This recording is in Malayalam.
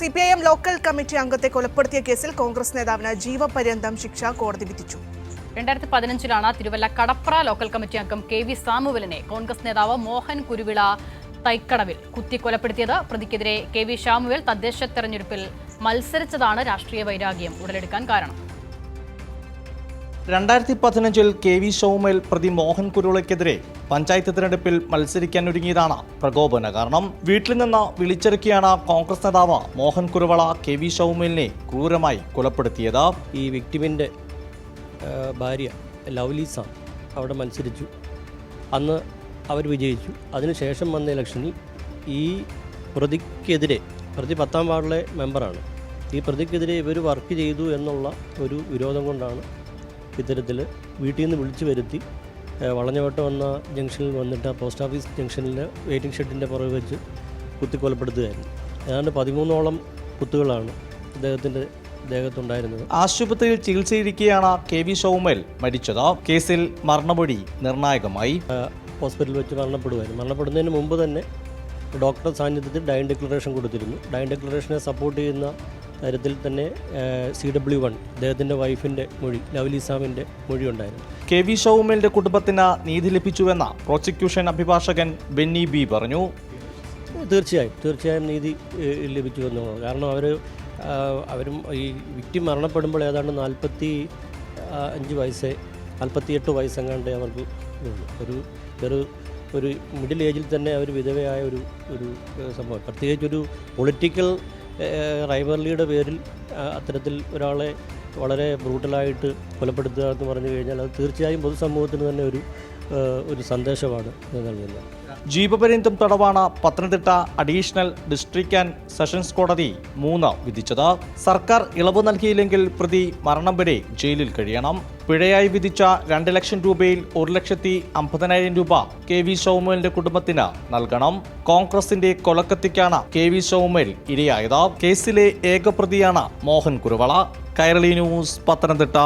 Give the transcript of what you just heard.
C P I M local committee അംഗത്തെ കൊലപ്പെടുത്തിയ കേസിൽ കോൺഗ്രസ് നേതാവിന് ജീവപര്യന്തം ശിക്ഷ കോടതി വിധിച്ചു. രണ്ടായിരത്തി പതിനഞ്ചിലാണ് തിരുവല്ല കടപ്ര ലോക്കൽ കമ്മിറ്റി അംഗം കെ വി സാമുവലിനെ കോൺഗ്രസ് നേതാവ് മോഹൻ കുരുവിള തൈക്കടവിൽ കുത്തി കൊലപ്പെടുത്തിയത്. പ്രതിക്കെതിരെ കെ വി ഷാമുവൽ തദ്ദേശ തെരഞ്ഞെടുപ്പിൽ മത്സരിച്ചതാണ് രാഷ്ട്രീയ വൈരാഗ്യം ഉടലെടുക്കാൻ കാരണം. രണ്ടായിരത്തി പതിനഞ്ചിൽ കെ വി ഷോമേൽ പ്രതി മോഹൻ കുരുളയ്ക്കെതിരെ പഞ്ചായത്ത് തിരഞ്ഞെടുപ്പിൽ മത്സരിക്കാൻ ഒരുങ്ങിയതാണ് പ്രകോപന കാരണം. വീട്ടിൽ നിന്ന് വിളിച്ചിറക്കിയാണ് കോൺഗ്രസ് നേതാവ് മോഹൻ കുരുവള കെ വി ഷോമേലിനെ ക്രൂരമായി കൊലപ്പെടുത്തിയത്. ഈ വിക്ടിമിന്റെ ഭാര്യ ലവ്ലീസ അവിടെ മത്സരിച്ചു. അന്ന് അവർ വിജയിച്ചു. അതിനുശേഷം വന്ന ഇലക്ഷനിൽ ഈ പ്രതിക്കെതിരെ പ്രതി പത്താം വാർഡിലെ മെമ്പറാണ്. ഈ പ്രതിക്കെതിരെ ഇവർ വർക്ക് ചെയ്തു എന്നുള്ള ഒരു വിരോധം കൊണ്ടാണ് ഇത്തരത്തിൽ വീട്ടിൽ നിന്ന് വിളിച്ചു വരുത്തി വളഞ്ഞവട്ടം വന്ന ജംഗ്ഷനിൽ വന്നിട്ട് ആ പോസ്റ്റ് ഓഫീസ് ജംഗ്ഷനിൽ വെയിറ്റിംഗ് ഷെഡിന്റെ പുറകെ വെച്ച് കുത്തിക്കൊലപ്പെടുത്തുകയായിരുന്നു ഏതാണ്ട് പതിമൂന്നോളം കുത്തുകളാണ് അദ്ദേഹത്തിന്റെ ദേഹത്തുണ്ടായിരുന്നത്. ആശുപത്രിയിൽ ചികിത്സയിരിക്കെയാണ് കെ വി ഷോമേൽ മരിച്ചത്. കേസിൽ മരണമൊഴി നിർണായകമായി. ഹോസ്പിറ്റലിൽ വെച്ച് മരണപ്പെടുമായിരുന്നു മരണപ്പെടുന്നതിന് മുമ്പ് തന്നെ ഡോക്ടർ സാന്നിധ്യത്തിൽ ഡയൻ ഡിക്ലറേഷൻ കൊടുത്തിരുന്നു. ഡയൻ ഡിക്ലറേഷനെ സപ്പോർട്ട് ചെയ്യുന്ന തരത്തിൽ തന്നെ സി ഡബ്ല്യു വൺ അദ്ദേഹത്തിന്റെ വൈഫിന്റെ മൊഴി ലവ്ലിസാമിന്റെ മൊഴി ഉണ്ടായിരുന്നു. കെ വി ഷൗമേലിന്റെ കുടുംബത്തിന് നീതി ലഭിച്ചുവെന്ന പ്രോസിക്യൂഷൻ അഭിഭാഷകൻ ബെന്നി ബി പറഞ്ഞു. തീർച്ചയായും തീർച്ചയായും നീതി ലഭിച്ചു എന്നുള്ളത് കാരണം അവർ അവരും ഈ വിക്റ്റി മരണപ്പെടുമ്പോൾ ഏതാണ്ട് നാൽപ്പത്തി അഞ്ച് വയസ്സേ നാൽപ്പത്തിയെട്ട് വയസ്സെങ്ങാണ്ട് അവർക്ക് ഒരു ഒരു ഒരു മിഡിൽ ഏജിൽ തന്നെ അവർ വിധവയായ ഒരു ഒരു സംഭവം. പ്രത്യേകിച്ചൊരു പൊളിറ്റിക്കൽ റൈവർലിയുടെ പേരിൽ അത്തരത്തിൽ ഒരാളെ വളരെ ബ്രൂട്ടലായിട്ട് കൊലപ്പെടുത്തുക എന്ന് പറഞ്ഞു കഴിഞ്ഞാൽ അത് തീർച്ചയായും പൊതുസമൂഹത്തിന് തന്നെ ഒരു ഒരു സന്ദേശമാണ് നൽകുന്നത്. ജീവപര്യന്തം തടവാണ് Pathanamthitta additional district and sessions കോടതി മൂന്ന് വിധിച്ചത്. സർക്കാർ ഇളവ് നൽകിയില്ലെങ്കിൽ പ്രതി മരണം വരെ ജയിലിൽ കഴിയണം. പിഴയായി വിധിച്ച രണ്ട് ലക്ഷം രൂപയിൽ ഒരു ലക്ഷത്തി അമ്പതിനായിരം രൂപ കെ വി സൗമേലിന്റെ കുടുംബത്തിന് നൽകണം. കോൺഗ്രസിന്റെ കൊലക്കത്തിക്കാണ് കെ വി സൗമേൽ ഇരയായത്. കേസിലെ ഏക പ്രതിയാണ് മോഹൻ കുരുവള. കൈരളി ന്യൂസ് പത്തനംതിട്ട.